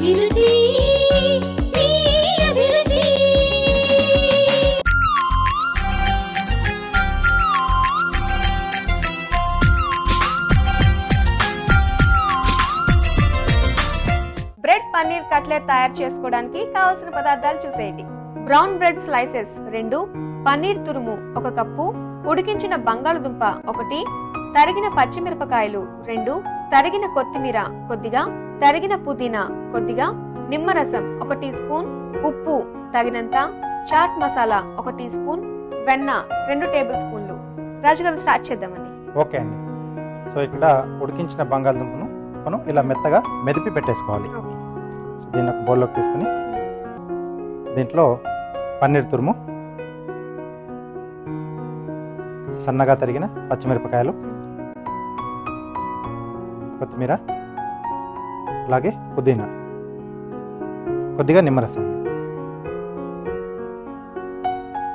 అభిరుచి bread paneer cutlet తయారు చేసుకోవడానికి కావలసిన పదార్థాలు చూసేయండి. బ్రౌన్ బ్రెడ్ స్లైసెస్ రెండు పన్నీర్ తురుము ఒక కప్పు ఉడికించిన బంగాళదుంప ఒకటి తరిగిన పచ్చిమిరపకాయలు రెండు తరిగిన కొత్తిమీర కొద్దిగా తరిగిన పుదీనా కొద్దిగా నిమ్మరసం ఒక టీ స్పూన్ ఉప్పు తగినంత చాట్ మసాలా ఒక టీ స్పూన్ వెన్న రెండు టేబుల్ స్పూన్లు. రాజుగారు స్టార్ట్ చేద్దామండి. ఓకే అండి. సో ఇక్కడ ఉడికించిన బంగాళదుంపను మనం ఇలా మెత్తగా మెదిపి పెట్టేసుకోవాలి. సో దీన్ని ఒక బౌల్లోకి తీసుకుని దీంట్లో పన్నీర్ తురుము సన్నగా తరిగిన పచ్చిమిరపకాయలు కొత్తిమీర అలాగే పుదీనా కొద్దిగా నిమ్మరసం.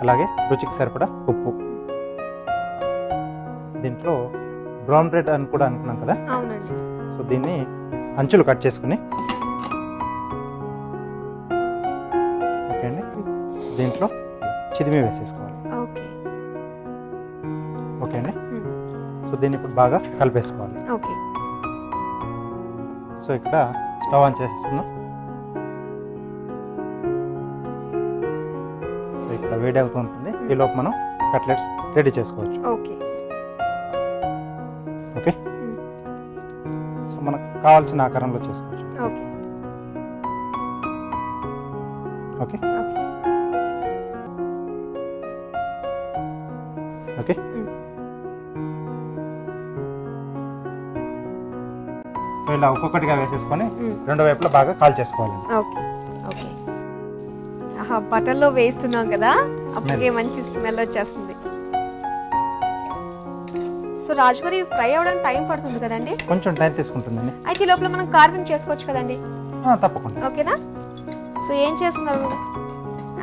అలాగే రుచికి సరిపడా ఉప్పు. దీంట్లో బ్రౌన్ బ్రెడ్ అని కూడా అనుకున్నాం కదా? సో దీన్ని అంచులు కట్ చేసుకుని ఓకే అండి. దీంట్లో చిదిమి వేసేసుకోవాలి. ఓకే. అండి. సో దీన్ని ఇప్పుడు బాగా కలిపేసుకోవాలి. ఓకే. సో ఇక్కడ స్టవ్ ఆన్ చేసేసుకుందాం. సో ఇక్కడ వేడి అవుతూ ఉంటుంది. ఈ లోపు మనం కట్లెట్స్ రెడీ చేసుకోవచ్చు. ఓకే. ఓకే? Hmm. సో మనకు కావాల్సిన ఆకారంలో చేసుకోవచ్చు. ఓకే. ఓకే? ఓకే. సో ఇలా ఒక్కొక్కటిగా వేసేసుకొని. రెండు వైపులా బాగా కాల్ చేసుకోవాలి. Okay okay. బటర్లో వేస్తున్నాం కదా అప్పటికే మంచి స్మెల్ వచ్చేస్తుంది. సో రాజుగారి ఫ్రై అవ్వడానికి టైం పడుతుంది కదండి? కొంచెం టైం తీసుకుంటుందండి. అయితే ఈ లోపల మనం కార్వింగ్ చేసుకోవచ్చు కదండి? తప్పకుండా. ఓకేనా? సో ఏం చేస్తున్నారు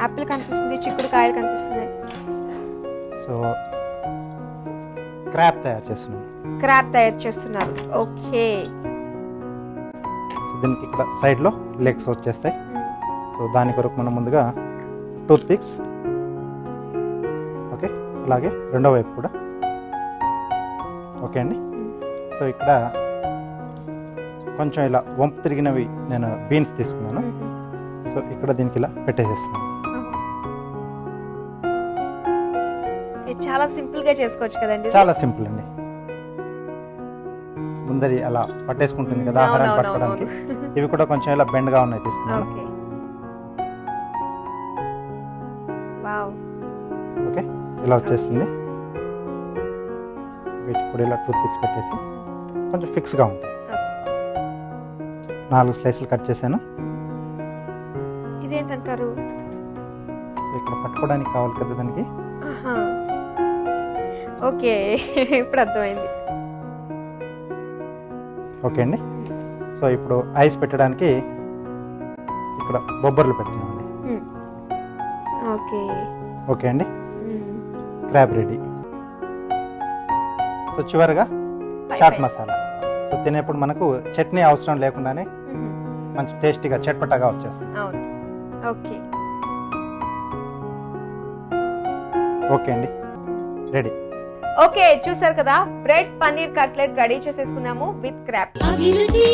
యాపిల్ కనిపిస్తుంది చిక్కుడు కాయలు కనిపిస్తుంది సో క్రాప్ తయారు చేస్తున్నాను క్రాప్ తయారు చేస్తున్నారు. ఓకే. దీనికి ఇక్కడ సైడ్లో లెగ్స్ వచ్చేస్తాయి. సో దాని కొరకు మనం ముందుగా టూత్ పిక్స్ ఓకే అలాగే రెండో వైపు కూడా. ఓకే అండి. సో ఇక్కడ కొంచెం ఇలా వంపు తిరిగినవి నేను బీన్స్ తీసుకున్నాను. సో ఇక్కడ దీనికి ఇలా పెట్టేసేస్తున్నాను. చాలా సింపుల్గా చేసుకోవచ్చు కదండి? చాలా సింపుల్ అండి. ముందరి అలా పట్టేసుకుంటుంది కదా ఆహారాన్ని పట్టుకోవడానికి. ఇవి కూడా కొంచెం ఇలా బెండ్గా ఉన్నాయి తీసుకున్నాను. ఓకే. ఇలా వచ్చేస్తుంది. వీటికి కూడా ఇలా టూత్ పిక్స్ పెట్టేసి కొంచెం ఫిక్స్గా ఉంటుంది. నాలుగు స్లైసులు కట్ చేశాను. ఇదేంటంటారు? సో ఇక్కడ పట్టుకోవడానికి కావాలి కదా దానికి. ఓకే ఇప్పుడు అర్థమైంది. ఓకే అండి. సో ఇప్పుడు ఐస్ పెట్టడానికి ఇక్కడ బొబ్బర్లు పెడుతున్నామండి. ఓకే. ఓకే అండి. క్రాబ్ రెడీ. సో చివరిగా చాట్. మసాలా. సో తినేప్పుడు మనకు చట్నీ అవసరం లేకుండానే. మంచి టేస్టీగా చట్పటాగా వచ్చేస్తుంది. ఓకే. ఓకే అండి. రెడీ. ఓకే చూసారు కదా? బ్రెడ్ పన్నీర్ కట్లెట్ రెడీ చేసేసుకున్నాము విత్ క్రాప్. అభిరుచి